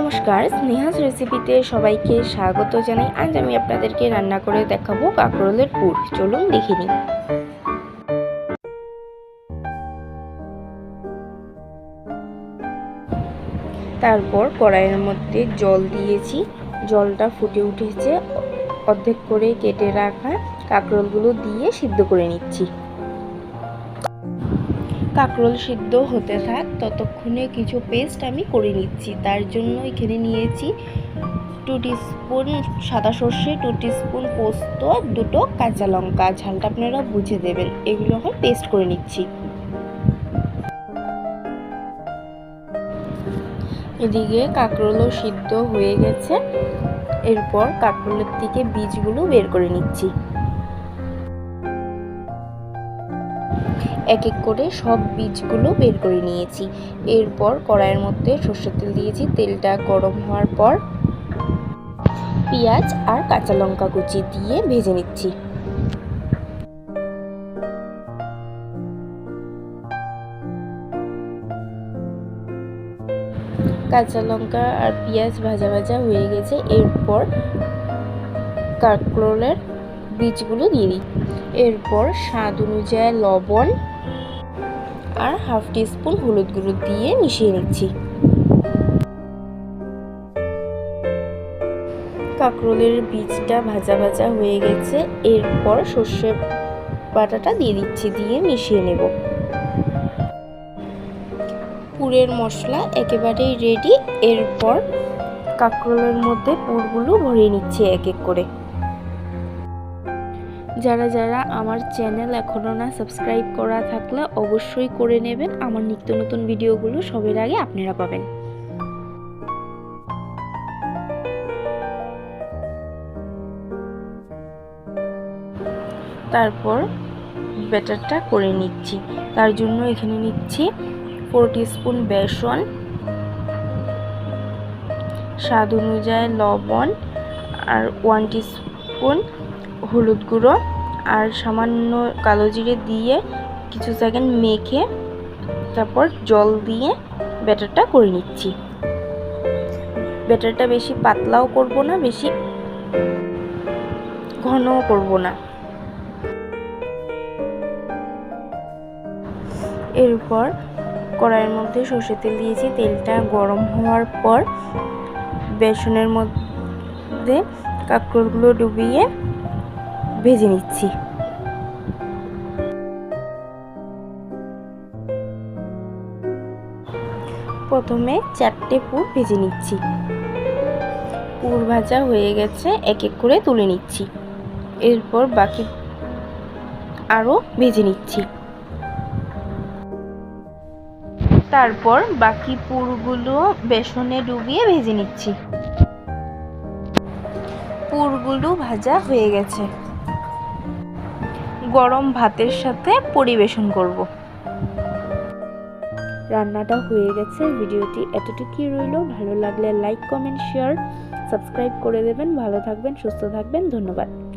নমস্কার, স্নেহাস রেসিপিতে সবাইকে স্বাগত জানাই। আজ আমি আপনাদেরকে রান্না করে দেখাবো কাঁকরোলের পুর। চলুন দেখে নিন তারপর কড়াইয়ের মধ্যে জল দিয়েছি। জলটা ফুটে উঠেছে। অর্ধেক করে কেটে রাখা কাঁকরোলগুলো দিয়ে সিদ্ধ করে নিচ্ছি। কাঁকরোল সিদ্ধ হতে থাক, ততক্ষণে কিছু পেস্ট আমি করে নিচ্ছি। তার জন্য এখানে নিয়েছি টু স্পুন সাদা সর্ষে টু স্পুন পোস্ত, দুটো কাঁচা লঙ্কা। ঝালটা আপনারা বুঝে দেবেন। এগুলো এখন পেস্ট করে নিচ্ছি। এদিকে কাঁকরোলও সিদ্ধ হয়ে গেছে। এরপর কাঁকরোলের থেকে বীজগুলো বের করে নিচ্ছি। এক এক করে সব বীজগুলো বের করে নিয়েছি। এরপর কড়াইয়ের মধ্যে সর্ষের তেল দিয়েছি। তেলটা গরম হওয়ার পর পেঁয়াজ আর কাঁচা লঙ্কা কুচি দিয়ে ভেজে নিচ্ছি। কাঁচা লঙ্কা আর পেঁয়াজ ভাজা ভাজা হয়ে গেছে। এরপর কাঁকরোলের বীজগুলো দিয়ে দিই এরপর স্বাদ অনুযায়ী লবণ আর হাফ টিস্পুন হলুদ গুঁড়ো দিয়ে মিশিয়ে নিচ্ছি। কাঁকরোলের বীজটা ভাজা ভাজা হয়ে গেছে। এরপর সর্ষে বাটাটা দিয়ে দিচ্ছি, দিয়ে মিশিয়ে নেব। পুরের মশলা একেবারেই রেডি এরপর কাঁকরোলের মধ্যে পুরগুলো ভরিয়ে নিচ্ছি এক এক করে। যারা যারা আমার চ্যানেল এখনও না সাবস্ক্রাইব করা থাকলে অবশ্যই করে নেবেন। আমার নিত্য নতুন ভিডিওগুলো সবের আগে আপনারা পাবেন। তারপর ব্যাটারটা করে নিচ্ছি। তার জন্য এখানে নিচ্ছি ফোর স্পুন বেসন, স্বাদ অনুযায়ী লবণ আর ওয়ান স্পুন হলুদ গুঁড়ো আর সামান্য কালো জিরে দিয়ে কিছু সেকেন্ড মেখে তারপর জল দিয়ে ব্যাটারটা করে নিচ্ছি। ব্যাটারটা বেশি পাতলাও করব না, বেশি ঘনও করব না। এরপর কড়াইয়ের মধ্যে সর্ষে তেল দিয়েছি। তেলটা গরম হওয়ার পর বেসনের মধ্যে কাঁকরোলগুলো ডুবিয়ে ভেজে নিচ্ছি। প্রথমে চারটে পুর ভেজে নিচ্ছি। পুর ভাজা হয়ে গেছে, এক এক করে তুলে নিচ্ছি। এরপর বাকি আরও ভেজে নিচ্ছি। তারপর বাকি পুরগুলো বেসনে ডুবিয়ে ভেজে নিচ্ছি। পুরগুলো ভাজা হয়ে গেছে। গরম ভাতের সাথে পরিবেশন করব। রান্নাটা হয়ে গেছে, ভিডিওটি এতটুকুই রইল। ভালো লাগলে লাইক কমেন্ট শেয়ার সাবস্ক্রাইব করে দেবেন। ভালো থাকবেন, সুস্থ থাকবেন। ধন্যবাদ।